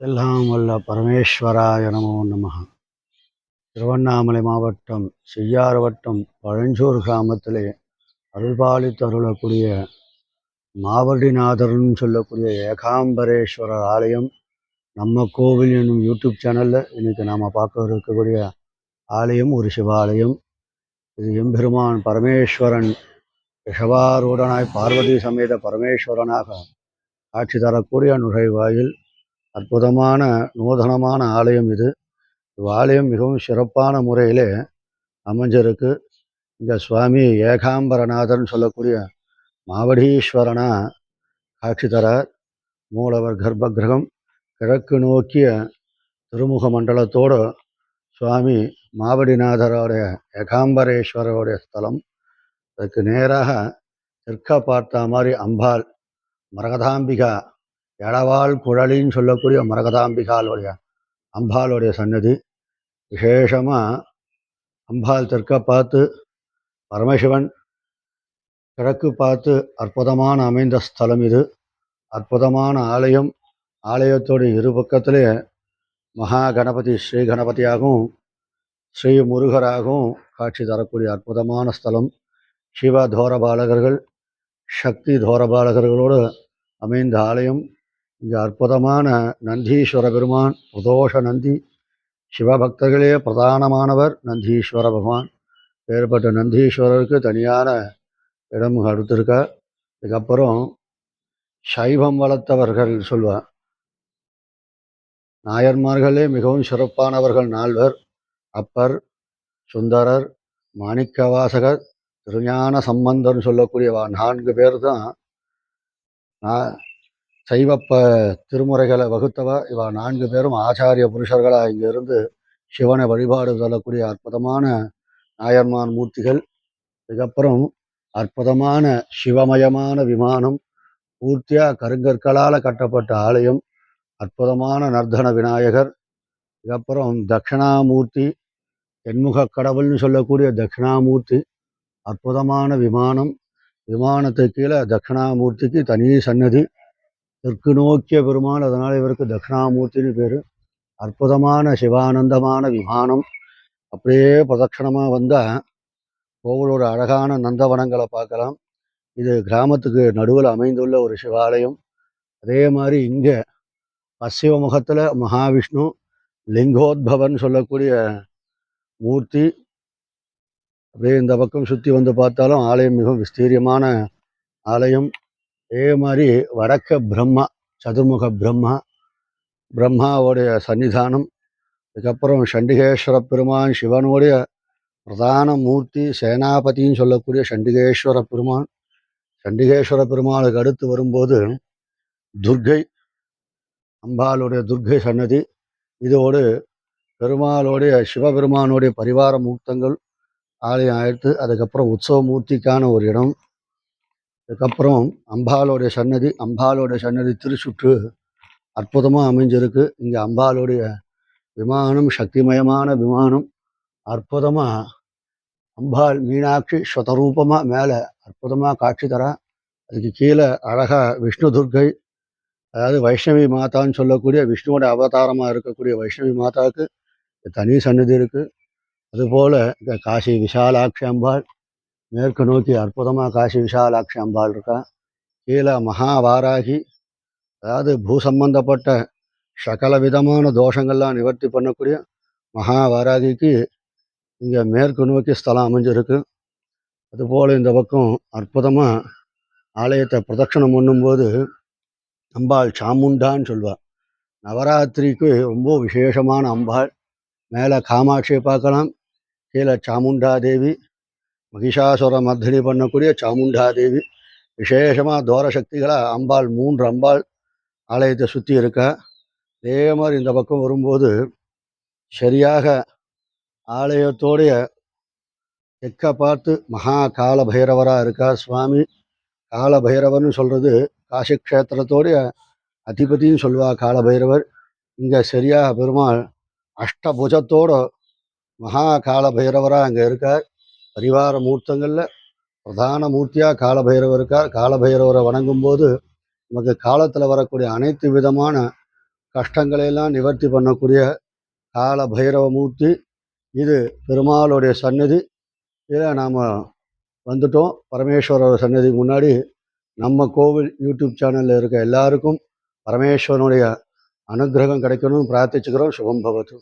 எல்லாம் வல்ல பரமேஸ்வராய நமோ நம திருவண்ணாமலை மாவட்டம் செய்யாறு வட்டம் பழஞ்சூர் கிராமத்திலே அருள்பாலித்து அருளக்கூடிய மாவடிநாதர்னு சொல்லக்கூடிய ஏகாம்பரேஸ்வரர் ஆலயம் நம்ம கோவில் என்னும் யூடியூப் சேனலில் இன்றைக்கி நாம் பார்க்க இருக்கக்கூடிய ஆலயம் ஒரு சிவாலயம். இது எம்பெருமான் பரமேஸ்வரன் ரிஷபாரூடனாய் பார்வதி சமேத பரமேஸ்வரனாக காட்சி தரக்கூடிய நுழைவாயில். அற்புதமான நூதனமான ஆலயம் இது. இவ்வாலயம் மிகவும் சிறப்பான முறையிலே அமைஞ்சிருக்கு. இந்த சுவாமி ஏகாம்பரநாதன் சொல்லக்கூடிய மாவடீஸ்வரனா காட்சி தரார். மூலவர் கர்ப்ப கிரகம் கிழக்கு நோக்கிய திருமுக மண்டலத்தோடு சுவாமி மாவடிநாதரோடைய ஏகாம்பரேஸ்வரருடைய ஸ்தலம். அதுக்கு நேராக தெற்க பார்த்த மாதிரி அம்பாள் மரகதாம்பிகா எடவாள் குழலின்னு சொல்லக்கூடிய மரகதாம்பிகாலுடைய அம்பாளுடைய சன்னதி விசேஷமாக அம்பாள் தெற்க பார்த்து பரமசிவன் கிழக்கு பார்த்து அற்புதமான அமைந்த ஸ்தலம் இது. அற்புதமான ஆலயம். ஆலயத்தோட இரு பக்கத்திலே மகா கணபதி ஸ்ரீ கணபதியாகவும் ஸ்ரீ முருகராகவும் காட்சி தரக்கூடிய அற்புதமான ஸ்தலம். சிவ தோரபாலகர்கள் சக்தி தோரபாலகர்களோடு அமைந்த ஆலயம். இங்கே அற்புதமான நந்தீஸ்வர பெருமான் பிரதோஷ நந்தி. சிவபக்தர்களே பிரதானமானவர் நந்தீஸ்வர பகவான் வேறுபட்ட நந்தீஸ்வரருக்கு தனியான இடம் அடுத்திருக்கா இதுக்கப்புறம் சைவம் வளர்த்தவர்கள் சொல்வார். நாயன்மார்களே மிகவும் சிறப்பானவர்கள் நால்வர். அப்பர் சுந்தரர் மாணிக்கவாசகர் திருஞான சம்பந்தர்னு சொல்லக்கூடிய நான்கு பேர் தான். சைவப்ப சைவ ப திருமுறைகளை வகுத்தவா? இவா நான்கு பேரும் ஆச்சாரிய புருஷர்களாக இங்கிருந்து சிவனை வழிபாடு சொல்லக்கூடிய அற்புதமான நாயன்மான் மூர்த்திகள். இதுக்கப்புறம் அற்புதமான சிவமயமான விமானம் பூர்த்தியாக கருங்கற்களால் கட்டப்பட்ட ஆலயம் அற்புதமான நர்தன விநாயகர் இதுக்கப்புறம் தட்சிணாமூர்த்தி தென்முக கடவுள்னு சொல்லக்கூடிய தட்சிணாமூர்த்தி அற்புதமான விமானம். விமானத்துக்கு கீழே தட்சிணாமூர்த்திக்கு தனி சன்னதி. தெற்கு நோக்கிய பெருமாள் அதனால் இவருக்கு தட்சிணாமூர்த்தின்னு பேர். அற்புதமான சிவானந்தமான விமானம். அப்படியே பிரதட்சணமாக வந்தால் கோவிலோட அழகான நந்தவனங்களை பார்க்கலாம். இது கிராமத்துக்கு நடுவில் அமைந்துள்ள ஒரு சிவாலயம். அதே மாதிரி இங்கே பசிவ முகத்தில் மகாவிஷ்ணு லிங்கோத்பவன் சொல்லக்கூடிய மூர்த்தி. அப்படியே இந்த பக்கம் சுற்றி வந்து பார்த்தாலும் ஆலயம் மிகவும் விஸ்தீரியமான ஆலயம். அதே மாதிரி வடக்க பிரம்மா சதுர்முக பிரம்மா பிரம்மாவுடைய சன்னிதானம் அதுக்கப்புறம் சண்டிகேஸ்வர பெருமான் சிவனுடைய பிரதான மூர்த்தி சேனாபதின்னு சொல்லக்கூடிய சண்டிகேஸ்வர பெருமான். சண்டிகேஸ்வர பெருமாளுக்கு அடுத்து வரும்போது துர்க்கை அம்பாளுடைய துர்க்கை சன்னதி இதோடு பெருமாளுடைய சிவபெருமானுடைய பரிவார மூர்த்தங்கள் ஆலயம் ஆயிடுத்து அதுக்கப்புறம் உற்சவ மூர்த்திக்கான ஒரு இடம் அதுக்கப்புறம் அம்பாளுடைய சன்னதி அம்பாளுடைய சன்னதி திருச்சுற்று அற்புதமாக அமைஞ்சிருக்கு. இங்கே அம்பாளுடைய விமானம் சக்திமயமான விமானம் அற்புதமாக அம்பாள் மீனாட்சி ஸ்வதரூபமாக மேலே அற்புதமாக காட்சி தரா. அதுக்கு கீழே அழகாக விஷ்ணு துர்க்கை அதாவது வைஷ்ணவி மாதான்னு சொல்லக்கூடிய விஷ்ணுவோட அவதாரமாக இருக்கக்கூடிய வைஷ்ணவி மாதாவுக்கு தனி சன்னதி இருக்குது அதுபோல் இங்கே காசி விஷாலாட்சி அம்பாள் மேற்கு நோக்கி அற்புதமாக காசி விஷாலாட்சி அம்பாள் இருக்கா. கீழே மகாவாராகி அதாவது பூ சம்பந்தப்பட்ட சகல விதமான தோஷங்கள்லாம் நிவர்த்தி பண்ணக்கூடிய மகாவாராகிக்கு இங்கே மேற்கு நோக்கி ஸ்தலம் அமைஞ்சிருக்கு. அதுபோல் இந்த பக்கம் அற்புதமாக ஆலயத்தை பிரதட்சணம் பண்ணும்போது அம்பாள் சாமுண்டான்னு சொல்லுவாள் நவராத்திரிக்கு ரொம்ப விசேஷமான அம்பாள். மேலே காமாட்சியை பார்க்கலாம். கீழே சாமுண்டா தேவி மகிஷாசுர மர்தினி பண்ணக்கூடிய சாமுண்டா தேவி விசேஷமாக தோர சக்திகளாக அம்பாள் மூன்று அம்பாள் ஆலயத்தை சுற்றி இருக்கா. அதே மாதிரி இந்த பக்கம் வரும்போது சரியாக ஆலயத்தோடைய தெற்க பார்த்து மகா கால பைரவராக இருக்கா சுவாமி. கால பைரவர்னு சொல்கிறது காசி க்ஷேத்திரத்தோடைய அதிபதின்னு சொல்லுவா கால பைரவர் இங்கே சரியாக பெருமாள் அஷ்டபுஜத்தோட மகா கால பைரவராக அங்கே இருக்கார். பரிவார மூர்த்தங்களில் பிரதான மூர்த்தியாக காலபைரவர் இருக்கார் காலபைரவரை வணங்கும்போது நமக்கு காலத்தில் வரக்கூடிய அனைத்து விதமான கஷ்டங்களை எல்லாம் நிவர்த்தி பண்ணக்கூடிய கால பைரவமூர்த்தி இது பெருமாளுடைய சன்னதி இதில் நாம் வந்துட்டோம். பரமேஸ்வரர் சன்னதிக்கு முன்னாடி நம்ம கோவில் யூடியூப் சேனலில் இருக்க எல்லாருக்கும் பரமேஸ்வரனுடைய அனுகிரகம் கிடைக்கணும்னு பிரார்த்திச்சுக்கிறோம். சுகம் பவத்து